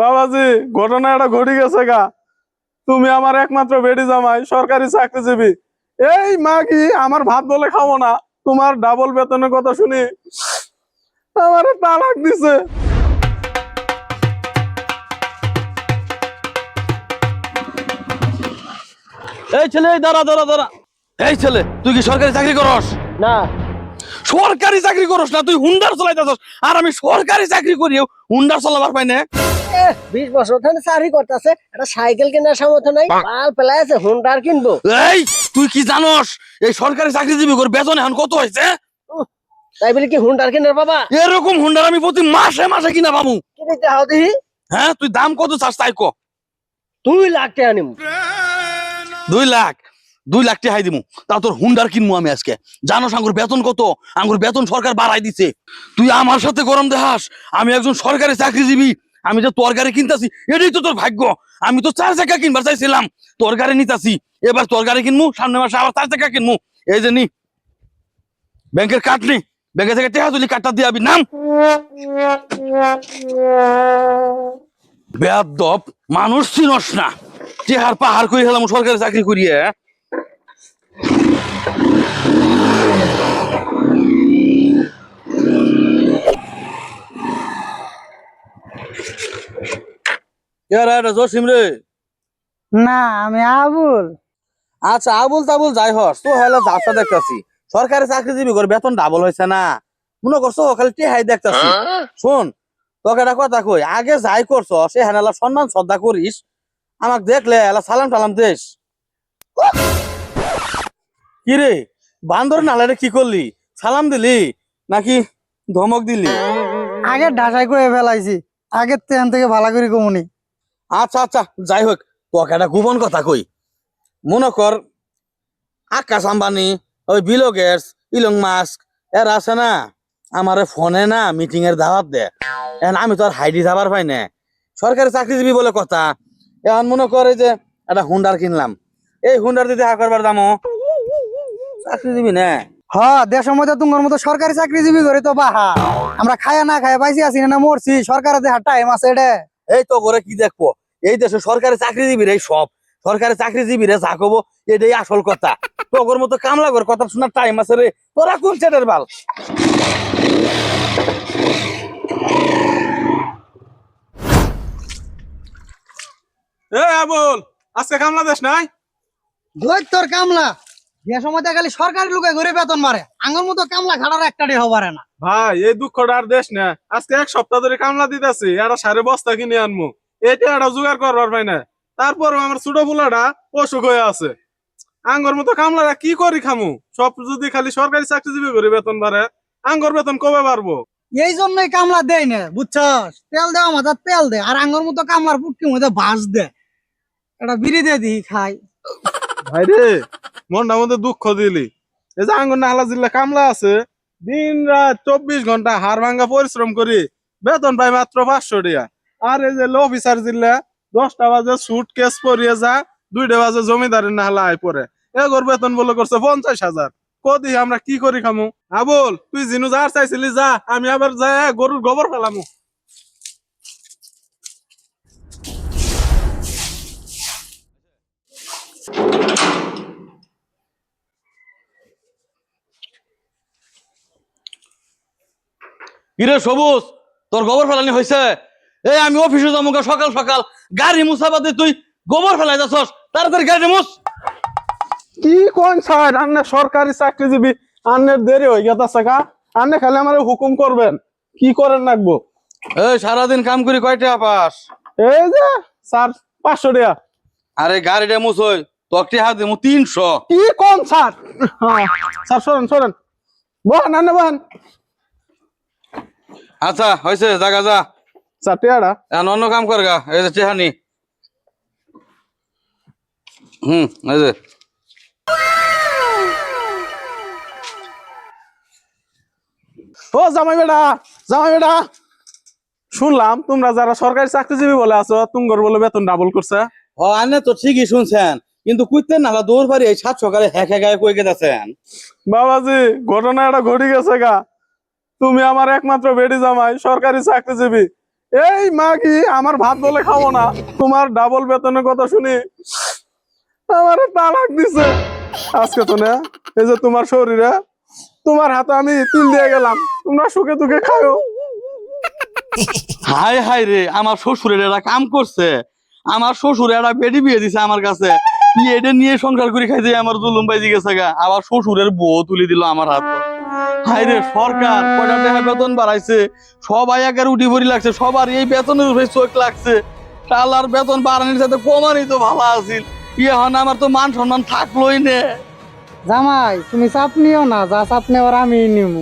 বাবাজি ঘটনা এটা ঘটে গেছে গা। তুমি আমার একমাত্র বেডি জামাই সরকারি চাকরিজীবী। এই মা কি আমার ভাত বলে খাব না? তোমার ডাবল বেতনের কথা শুনি। আমার তালাক দিছে। এই ছেলে এই দাঁড়া দাঁড়া দাঁড়া। এই ছেলে তুই কি সরকারি চাকরি করস? না। সরকারি চাকরি করস না তুই হুন্ডার চালাইতেছস। আর আমি সরকারি চাকরি করিও হুন্ডার চালাবার পাই না। বিশ বছর ধরে চাকরি করতেছে একটা সাইকেল কেনার সামর্থ্য নাই পাল আছে হুন্ডার কিনবো। এই তুই কি জানস এই সরকারি চাকরিজীবী করে বেতন এখন কত হয়েছে? তাই বলে কি হুন্ডার কিনার বাবা? এরকম হুন্ডার আমি প্রতি মাসে মাসে কিনা হাও দেখি। হ্যাঁ তুই দাম কত চাস তাই ক। দুই লাখ টাকা নিম। দুই লাখ দুই লাখ টাকাই দিমু। তা তোর হুন্ডার কিনবো আমি আজকে। জানোস আঙ্গুর বেতন কত? আঙ্গুর বেতন সরকার বাড়াই দিছে। তুই আমার সাথে গরম দেখাস আমি একজন সরকারি চাকরিজীবী। আমি যে তোর গাড়ি কিনতাছি, এটাই তো তোর ভাগ্য। আমি তো চার চাকা কিনবার চাইছিলাম। তোর গাড়ি নিতাছি, এবার তোর গাড়ি কিনবো সামনে মাসে আবার চার চাকা কিনবো এই যে নি, ব্যাংকের কার্ড নি, ব্যাংকে থেকে টেহা তুলি, কার্ডটা দিয়ে আবি। নাম? বেয়াদব, মানুষ চিনস না। চেহার পাহাড় করে হেলাম সরকারি চাকরি করিয়ে। জসিম রে। না আমি আবুল। আচ্ছা আবুল তাবুল যাই হস তো হলে যাত্রা দেখতাছি। সরকারি চাকরিজীবী করে বেতন ডাবল হয়েছে না। মনে করছ খালি টেহাই দেখতাছি। শোন তোকে একটা কথা কই আগে যাই করছ সে হেনালা সম্মান শ্রদ্ধা করিস। আমাক দেখলে এলা সালাম টালাম দেশ কি রে বান্দর নালারে কি করলি? সালাম দিলি নাকি ধমক দিলি? আগে ঢাসাই করে ফেলাইছি আগের ট্রেন থেকে ভালো করে কমুনি। আচ্ছা আচ্ছা যাই হোক একটা গোপন কথা কই। মনে কর, আকাশ আম্বানি, ওই বিলো গেটস ইলং মাস্ক, এরা আছে না, আমারে ফোনে না মিটিং এর দাওয়াত দে এখন আমি তো আর হাইডি যাবার পাই না। সরকারি চাকরিজীবী বলে কথা। এখন মনে করে যে একটা হুন্ডার কিনলাম। এই হুন্ডার দিতে হা করবার দামও চাকরিজীবী না। হ, দেশের মধ্যে তোমার মতো সরকারি চাকরিজীবী করে তো বাহা। আমরা খায়া না খায়া পাইছি, আছি না, মরছি। সরকারের দেহা টাইম আছে এটা এই তো করে কি দেখব? এই দেশে সরকারি চাকরিজীবীর এই সব। সরকারি চাকরিজীবীরা যা কব এটাই আসল কথা। তোর মতো কামলা করে কথা শোনার টাইম আছে রে। তোরা কোন সেটের বাল? এ আবুল আজকে কামলা দেশ নাই? ধর তোর কামলা খালি সরকারি লোকে ঘুরে বেতন মারে আঙ্গুর মতো কামলা খাটার একটা ডে হবারে না। ভাই এই দুঃখটা আর দেশ না। আজকে এক সপ্তাহ ধরে কামলা দিতেছি একটা সাড়ে বস্তা কিনে আনমু। এটা একটা জোগাড় করবার পাই না। তারপরও আমার ছোট ফুলাটা অসুখ হয়ে আছে। আঙ্গর মতো কামলারা কি করি খামু? সব যদি খালি সরকারি চাকরিজীবী করে বেতন বাড়ে আঙ্গর বেতন কবে বাড়বো? এই জন্যই কামলা দেয় না বুঝছস? তেল দেওয়া মাথার তেল দে আর আঙ্গুর মতো কামলার পুটকি মধ্যে বাস দে। এটা বিড়ি দিয়ে দিই খাই। ভাই রে মনটা মধ্যে দুঃখ দিলি। এই যে আঙ্গুর নাহলা জিল্লা কামলা আছে দিন রাত চব্বিশ ঘণ্টা হাড় ভাঙ্গা পরিশ্রম করি। বেতন পাই মাত্র পাঁচশো টাকা। আর এই যে অফিসার জিল্লা, দশটা বাজে সুট কেস পরিয়ে যা, দুইটা বাজে জমিদারের নাহলা আয় পরে। এগোর বেতন বলে করছে পঞ্চাশ হাজার। কদি আমরা কি করি খামু? আবুল তুই জিনু যা চাইছিলি যা, আমি আবার যা গরুর গোবর ফেলামু। কিরে সবুজ তোর গোবর ফেলানি হয়েছে এই আমি অফিসে যাব সকাল সকাল। গাড়ি মুসাবাদে তুই গোবর ফেলাই যাচ্ছস। তাড়াতাড়ি গাড়ি মুস কি কোন স্যার আন্নে সরকারি চাকরিজীবী আন্নের দেরি হয়ে গেছে কা আন্নে খালি আমার হুকুম করবেন। কি করেন রাখব? এই সারাদিন কাম করি কয়টা পাস? এই যে স্যার পাঁচশো টাকা। আরে গাড়িটা মুস হই তোকে হাত দিমু তিনশো। কি কোন স্যার? হ্যাঁ, স্যার শোনেন শোনেন বহান আন্নে বহান। আচ্ছা হয়েছে জাগা যা। টিয়াটা এখন অন্য কাম কর গা এই যে চেহানি। হুম এই যে। ও জামাই বেটা জামাই বেটা। শুনলাম তোমরা যারা সরকারি চাকরিজীবী বলে আছো তুমগর বলে বেতন ডাবল করছে। ও আনে তো ঠিকই শুনছেন কিন্তু কুইতে না দৌড় পারি এই সাত সকালে হ্যাঁ গায়ে কই গেছেন বাবাজি ঘটনা এটা ঘটে গেছে গা। তুমি আমার একমাত্র বেটি জামাই, সরকারি চাকরিজীবী। এই মা কি আমার ভাত বলে খাব না? তোমার ডাবল বেতনের কথা শুনি। আমার তালাক দিছে। আজকে তো না, এই যে তোমার শরীরে তোমার হাতে আমি তিল দিয়ে গেলাম। তোমরা সুখে দুঃখে খাও। হাই হাই রে, আমার শ্বশুরের এরা কাম করছে। আমার শ্বশুর এরা বেডি বিয়ে দিছে আমার কাছে। এটা নিয়ে সংসার করে খাইতে আমার জুলুম বাইজি গেছে গা। আবার শ্বশুরের বউ তুলে দিল আমার হাত। হাই সরকার, কয়টা টাকা বেতন বাড়াইছে? সবাই একের উঠি ভরি লাগছে, সবার এই বেতনের উপরে চোখ লাগছে। টালার বেতন বাড়ানোর সাথে কমানি তো ভালো আছিল। ইয়ে হন, আমার তো মান সম্মান থাকলোই নে। জামাই, তুমি চাপ নিও না, যা চাপ নেওয়ার আমি নিমু।